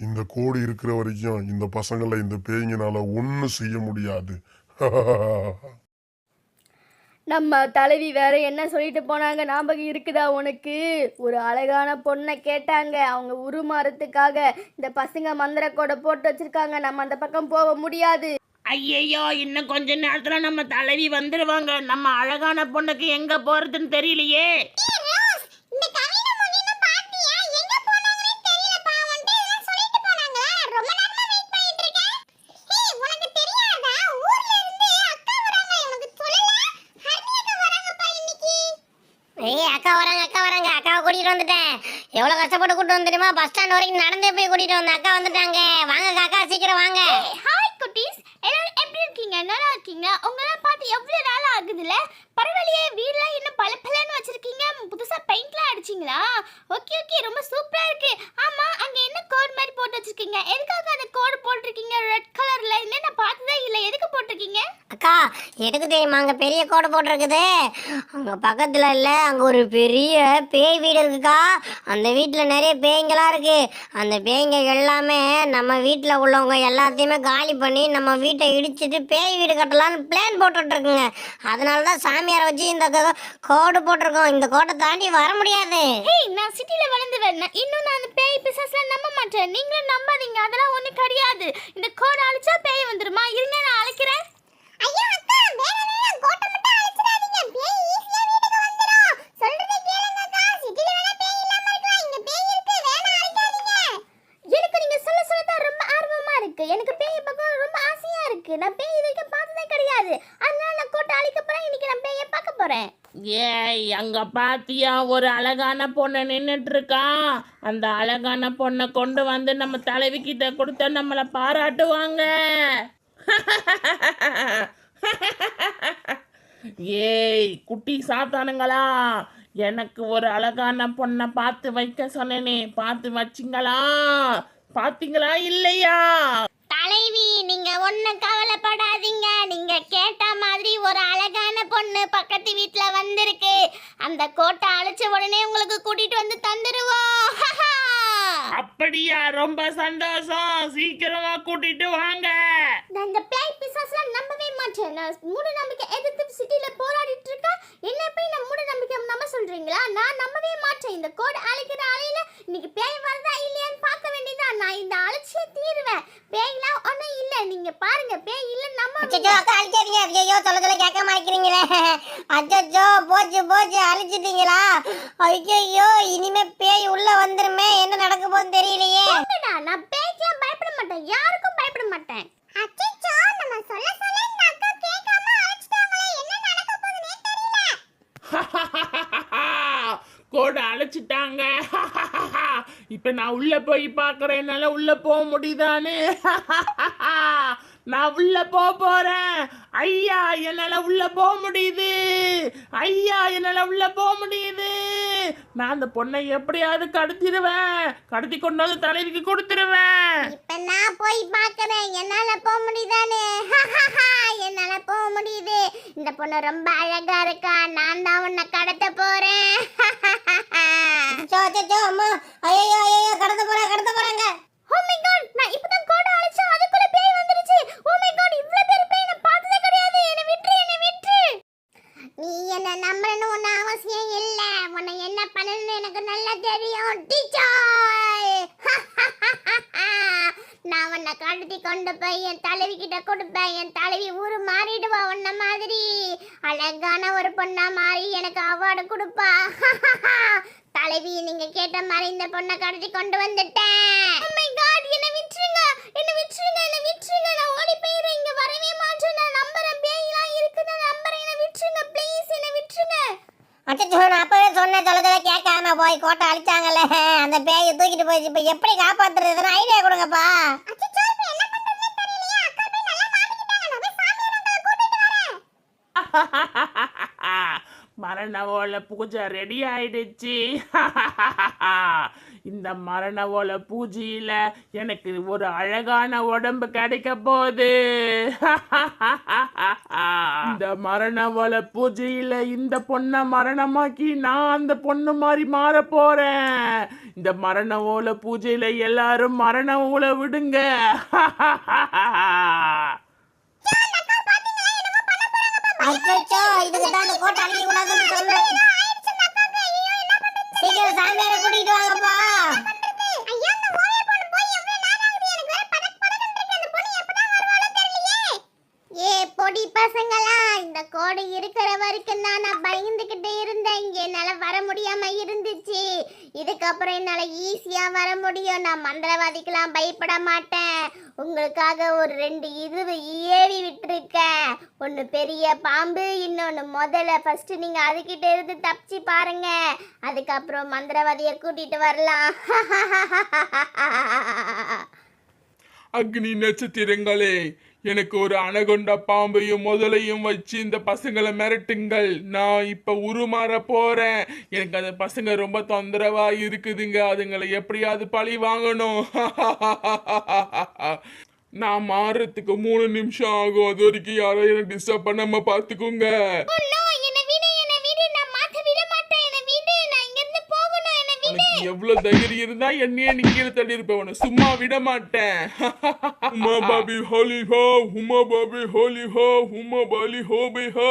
இந்த கோடு இருக்கிற வரைக்கும் இந்த பசங்களை இந்த பேய்ங்கனால ஒன்றும் செய்ய முடியாது. நம்ம தலைவி வேற என்ன சொல்லிட்டு போனாங்க? ஞாபகம் இருக்குதா உனக்கு? ஒரு அழகான பொண்ணை கேட்டாங்க. அவங்க உருமாறத்துக்காக இந்த பசங்க மந்திரக்கோடை போட்டு வச்சிருக்காங்க. நம்ம அந்த பக்கம் போக முடியாது. ஐயையோ இன்னும் கொஞ்ச நேரத்துல நம்ம தலைவி வந்துருவாங்க. நம்ம அழகான பொண்ணுக்கு எங்க போறதுன்னு தெரியலையே இந்த கவிதை முனின்னு பாத்தியா எங்க போனாங்கன்னே தெரியலப்பா உன்கிட்ட இதெல்லாம் சொல்லிட்டு போனாங்களா ரொம்ப நேரமா வெயிட் பண்ணிட்டு இருக்கேன் ஏய் உனக்கு தெரியாதா ஊர்ல இருந்து அக்கா வராங்க உனக்கு சொல்லல ஹர்னி அக்கா வராங்கப்பா இன்னைக்கு ஏய் அக்கா வராங்க அக்கா வராங்க. அக்காவை கூட்டிட்டு வந்துட்டேன். எவ்வளோ கஷ்டப்பட்டு கூட்டு வந்து தெரியுமா? பஸ் ஸ்டாண்ட் வரைக்கும் நடந்து போய் கூட்டிட்டு வந்தேன். அக்கா வந்துட்டாங்க. வாங்க அக்கா சீக்கிரம் வாங்க. ஹாய் குட்டீஸ். எல்லாரும் எப்படி இருக்கீங்க? நல்லா இருக்கீங்க உங்க பார்த்து எவ்வளோ நாள் ஆகுதுல்ல பரவாயில்லையே வீடெல்லாம் இன்னும் பல பலன்னு வச்சிருக்கீங்க புதுசா பெயிண்ட்லாம் அடிச்சிங்களா ஓகே ஓகே ரொம்ப சூப்பரா இருக்கு ஆமா அங்க என்ன கோட் மாதிரி போட்டு வச்சிருக்கீங்க எதுக்காக அந்த கோடு போட்டிருக்கீங்க ரெட் கலர்ல என்ன நான் பார்த்ததே இல்லை எதுக்கு போட்டிருக்கீங்க அக்கா எதுக்கு தெரியுமா அங்கே பெரிய கோடு போட்டிருக்குது. அங்கே பக்கத்தில் இல்லை அங்கே ஒரு பெரிய பேய் வீடு இருக்குக்கா. அந்த வீட்டில் நிறைய பேய்ங்களா இருக்குது அந்த பேய்ங்க எல்லாமே நம்ம வீட்டில் உள்ளவங்க எல்லாத்தையுமே காலி பண்ணி நம்ம வீட்டை இடிச்சிட்டு பேய் வீடு கட்டலாம்னு பிளான் போட்டுட்ருக்குங்க. அதனால தான் சாமியாரை வச்சு இந்த கோடு போட்டிருக்கோம். இந்த கோட்டை தாண்டி வர முடியாது. நான் சிட்டியில் வளர்ந்து வரேன் இன்னும் நான் அந்த பேய் பிசாஸ்லாம் நம்ப மாட்டேன். நீங்களும் நம்பாதீங்க. அதெல்லாம் ஒன்றும் கிடையாது. இந்த கோடு அழிச்சா பேய் வந்துருமா? இருங்க நான் அழைக்கிறேன். எனக்கு நீங்க சொல்ல சொல்ல ரொம்ப ஆர்வமா இருக்கு. எனக்கு பேய் பார்க்க ரொம்ப ஆசையா இருக்கு. நான் பேய் இது வரைக்கும் பார்த்ததே கிடையாது. அதனால நான் கோட்டை அழிக்க போறேன். இன்னைக்கு நான் பேயை பார்க்க போறேன். ஏய் அங்க பாத்தியா? ஒரு அழகான பொண்ணு நின்றுட்டு இருக்கான் அந்த அழகான பொண்ணை கொண்டு வந்து நம்ம தலைவி கிட்ட கொடுத்தா நம்மளை பாராட்டுவாங்க. ஏய் குட்டி சாத்தானுங்களா. எனக்கு ஒரு அழகான பொண்ணை பார்த்து வைக்க சொன்னேனே. பார்த்து வச்சிங்களா? பாத்தீங்களா இல்லையா? தலைவி நீங்க ஒண்ணும் கவலைப்படாதீங்க. நீங்க கேட்ட மாதிரி ஒரு அழகான பொண்ணு பக்கத்து வீட்டுல வந்திருக்கு. அந்த கோட்டை அழைச்ச உடனே உங்களுக்கு கூட்டிட்டு வந்து தந்துருவோம். அப்படியா? ரொம்ப சந்தோஷம். சீக்கிரமா கூட்டிட்டு வாங்க. நான் இந்த பேய் பிசாஸ்லாம் நம்பவே மாட்டேன். நான் மூட நம்பிக்கை எதிர்த்து சிட்டில போராடிட்டு இருக்கேன். என்ன போய் நான் மூட நம்பிக்கை நம்ப சொல்றீங்களா? நான் நம்பவே மாட்டேன். இந்த கோடு அழைக்கிற அலையில இன்னைக்கு பேய் வருதா இல்லையான்னு பார்க்க வேண்டியதான் நான் இந்த அழைச்சியே தீருவேன். பேய்லாம் நீங்க பாருங்க பேய் இல்லைன்னு நம்ப அச்சோ அக்கா அழிச்சிருங்க ஐயோ சொல்ல சொல்ல கேட்க மாட்டேங்கிறீங்களே அச்சோ போச்சு போச்சு அழிச்சிட்டீங்களா? ஐயோ இனிமே பேய் உள்ள வந்துருமே. என்ன நடக்க போகுதுன்னு தெரியலையே. நான் பேய்க்கெல்லாம் பயப்பட மாட்டேன். யாருக்கும் பயப்பட மாட்டேன். அச்சச்சோ நம்ம சொல்ல சொல்ல இந்த அக்கா கேட்காம அழைச்சிட்டாங்களே. என்ன நடக்க போகுதுன்னே தெரியல. கோடை அழைச்சிட்டாங்க. இப்ப நான் உள்ள போய் பார்க்கறேன். என்னால உள்ள போக முடியுதானே நான் உள்ள போக போறேன். ஐயா என்னால உள்ள போக முடியுது. ஐயா என்னால உள்ள போக முடியுது. நான் அந்த பொண்ணை எப்படியாவது கடத்திடுவேன். கடத்தி கொண்டு வந்து தலைவிக்கு கொடுத்துருவேன் இப்ப நான் போய் பார்க்கறேன். என்னால போக முடியுதானே? என்னால போக முடியுது. இந்த பொண்ணு ரொம்ப அழகா இருக்கா. நான் தான் உன்னை கடத்த போறேன். ஐயோ ஐயோ கடத்த போறாங்க கடத்த போறாங்க ஓ மை காட் நான் இப்பதான் கோடை அழைச்சேன் அதுக்குள்ள பேய் வந்துருச்சு ஓ மை காட் இவ்ளோ பெரிய பேய் நான் பார்த்ததே கிடையாது என்னை விட்டுரு என்னை விட்டுரு நீ என்ன நம்பணும் ஒண்ணு அவசியம் இல்ல உன்னை என்ன பண்ணணும்னு எனக்கு நல்லா தெரியும் டீச்சர். நான் உன்னை கடத்தி கொண்டு போய் என் தலைவி கிட்ட கொடுப்பேன். என் தலைவி ஊரு மாறிடுவா உன்ன மாதிரி. அழகான ஒரு பொண்ணா மாறி எனக்கு அவார்டு கொடுப்பா. தலைவி நீங்க கேட்ட மாதிரி இந்த பொண்ணை கடத்தி கொண்டு வந்துட்டேன். Oh ஓ மை விட்டுருங்க. என்ன விட்டுருங்க என்ன விட்டுருங்க. நான் ஓடி போயிடுறேன். இங்க வரவே மாட்டேன். நான் நம்புறேன். பேய்லாம் இருக்குது? நான் நம்புறேன். என்ன விட்டுருங்க ப்ளீஸ் என்ன விட்டுருங்க. அச்சோ நான் அப்பவே சொன்னேன் சொல்ல சொல்ல கேட்காம போய் கோட்டை அழிச்சாங்கல்ல. அந்த பேயை தூக்கிட்டு போய் இப்ப எப்படி காப்பாத்துறதுன்னு ஐடியா கொடுங்கப்பா. அச்சச்சோ, இப்ப என்ன பண்றதுன்னே மரண ஓலை பூஜை ரெடி ஆயிடுச்சு. இந்த மரண ஓலை பூஜையில் எனக்கு ஒரு அழகான உடம்பு கிடைக்க போகுது. இந்த மரண ஓலை பூஜையில் இந்த பொண்ணை மரணமாக்கி நான் அந்த பொண்ணு மாதிரி மாற போறேன். இந்த மரண ஓலை பூஜையில எல்லாரும் மரண ஓலை விடுங்க. அச்சோ இதுக்கு தான் அந்த கோட்டை அழிக்க கூடாதுன்னு சொல்றேன் சீக்கிரம் சாமியாரை கூட்டிட்டு வாங்கப்பா. பொடி பசங்களா இந்த கோடு இருக்கிற வரைக்கும் தான் நான் பயந்துகிட்டு இருந்தேன். இங்க என்னால வர முடியாம இருந்துச்சு. இதுக்கப்புறம் என்னால் ஈஸியாக வர முடியும். நான் மந்திரவாதிக்கெலாம் பயப்பட மாட்டேன். உங்களுக்காக ஒரு ரெண்டு இது ஏவி விட்டுருக்கேன். ஒன்று பெரிய பாம்பு இன்னொன்று முதல்ல ஃபஸ்ட்டு நீங்கள் அதுக்கிட்ட இருந்து தப்பிச்சு பாருங்க. அதுக்கப்புறம் மந்திரவாதியை கூட்டிகிட்டு வரலாம். அக்னி நட்சத்திரங்களே எனக்கு ஒரு அனகொண்ட பாம்பையும் முதலையும் வச்சு இந்த பசங்களை மிரட்டுங்கள். நான் இப்போ உருமாற போகிறேன் எனக்கு அந்த பசங்க ரொம்ப தொந்தரவாக இருக்குதுங்க. அதுங்களை எப்படியாவது பழி வாங்கணும். நான் மாறுறதுக்கு மூணு நிமிஷம் ஆகும். அது வரைக்கும் யாரும் எனக்கு டிஸ்டர்ப் பண்ணாமல் பார்த்துக்கோங்க என்ன வீடு என்ன வீடு நான் மாத்த விட மாட்டேன் என்ன வீடு நான் இங்க இருந்து போகணும் என்ன வீடு உனக்கு எவ்வளவு தைரியம் இருந்தா என்னையே நீ கீழே தள்ளி இருப்ப உன்னை சும்மா விட மாட்டேன். உமா பாபி ஹோலி ஹோ உமா பாபி ஹோலி ஹோ உமா பாலி ஹோபி ஹோ.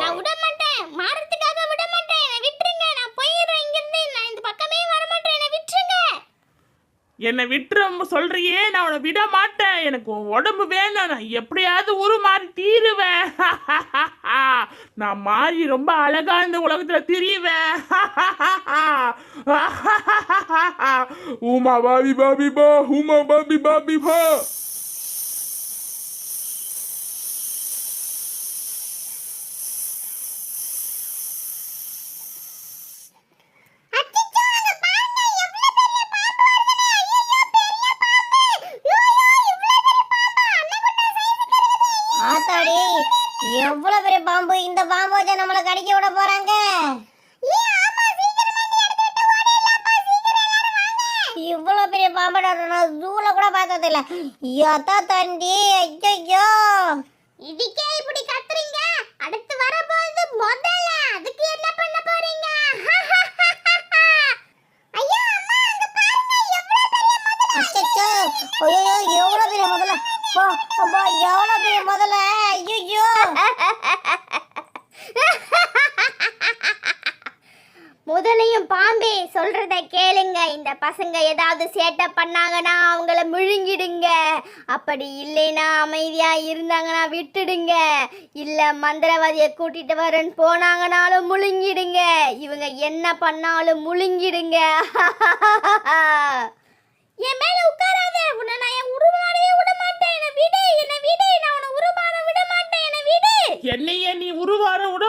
நான் விட மாட்டேன் மாறதுக்காக விட மாட்டேன் என்ன விட்டுருங்க நான் போயிடுறேன் இங்க இருந்து நான் இந்த பக்கமே வர மாட்டேன் என்ன விட்டுருங்க. என்னை விட்டுற சொல்றியே நான் உன்னை விட மாட்டேன் எனக்கு உன் உடம்பு வேணும் நான் எப்படியாவது உருமாறி தீருவேன். நான் மாறி ரொம்ப அழகா இந்த உலகத்துல திரிவேன். உமா பாபி பாபி பா. உமா பாபி பாபி பா அச்சச்சோ அங்க பாருங்க எவ்வளவு பெரிய பாம்பு வருதுன்னு ஐயோ பெரிய பாம்பு ஐயோ இவ்வளவு பெரிய பாம்பா அன்னகுண்டா சைஸ் ஆத்தாடி எவ்வளவு பெரிய பாம்பு இந்த பாம்பு வச்சா நம்மள கடிக்க விட போறாங்க ஏ ஆமா சீக்கிரமா இந்த இடத்த விட்டு ஓடிடலாம்ப்பா சீக்கிரம் எல்லாரும் வாங்க. இவ்வளவு பெரிய பாம்பு நான் ஜூல கூட பார்த்தது இல்ல யத்தா தண்டி ஐயோ இதுக்கே இப்படி கத்துறீங்க? அடுத்து வர போகுது முதல்ல. அதுக்கு என்ன பண்ண போறீங்க? ஐயோ அம்மா அங்க பாருங்க எவ்வளவு பெரிய முதல்ல அச்சச்சோ. ஐயோ எவ்வளவு பெரிய முதல்ல போ எவ்வளவு பெரிய முதல்ல ஐயோ முதலையும் பாம்பே சொல்றத கேளுங்க. இந்த பசங்க ஏதாவது சேட்டை பண்ணாங்கன்னா அவங்கள முழுங்கிடுங்க. அப்படி இல்லைன்னா அமைதியா இருந்தாங்கன்னா விட்டுடுங்க. இல்ல மந்திரவாதியை கூட்டிட்டு வரேன்னு போனாங்கனாலும் முழுங்கிடுங்க. இவங்க என்ன பண்ணாலும் முழுங்கிடுங்க என் மேல உட்காராத உன்னை நான் என் உருமாறவே விட மாட்டேன் என்ன விடு என்ன விடு நான் உன்னை உருமாற விட மாட்டேன் என்ன விடு என்னைய நீ உருவார விட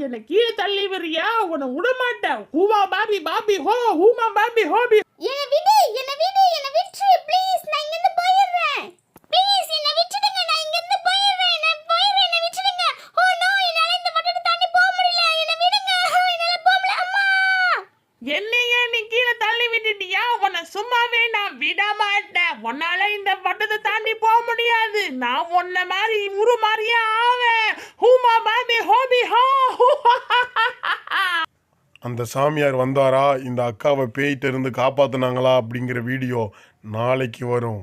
என்னை கீழே தள்ளி வரியா உன்னை விட மாட்டேன் ஹூமா பாபி பாபி ஹோ ஹூமா பாபி ஹோபி என்ன விடு என்ன விடு என்ன விட்டுரு ப்ளீஸ் நான் இங்க இருந்து போயிடுறேன் ப்ளீஸ் என்ன விட்டுடுங்க நான் இங்க இருந்து போயிடுறேன் நான் போயிடுறேன் என்ன விட்டுடுங்க ஓ நோ என்னால இந்த வட்டத்தை தாண்டி போக முடியல என்ன விடுங்க ஓ, என்னால போக முடியல அம்மா என்னைய நீ கீழே தள்ளி விட்டுட்டியா உன்னை சும்மாவே நான் உன்னால இந்த வட்டத்தை தாண்டி போக முடியாது. நான் உன்ன மாதிரி உரு மாதிரியே ஆவேன். ஹூமா பாபி ஹோபி ஹோ அந்த சாமியார் வந்தாரா? இந்த அக்காவை பேய்கிட்ட இருந்து காப்பாத்துனாங்களா அப்படிங்கிற வீடியோ நாளைக்கு வரும்.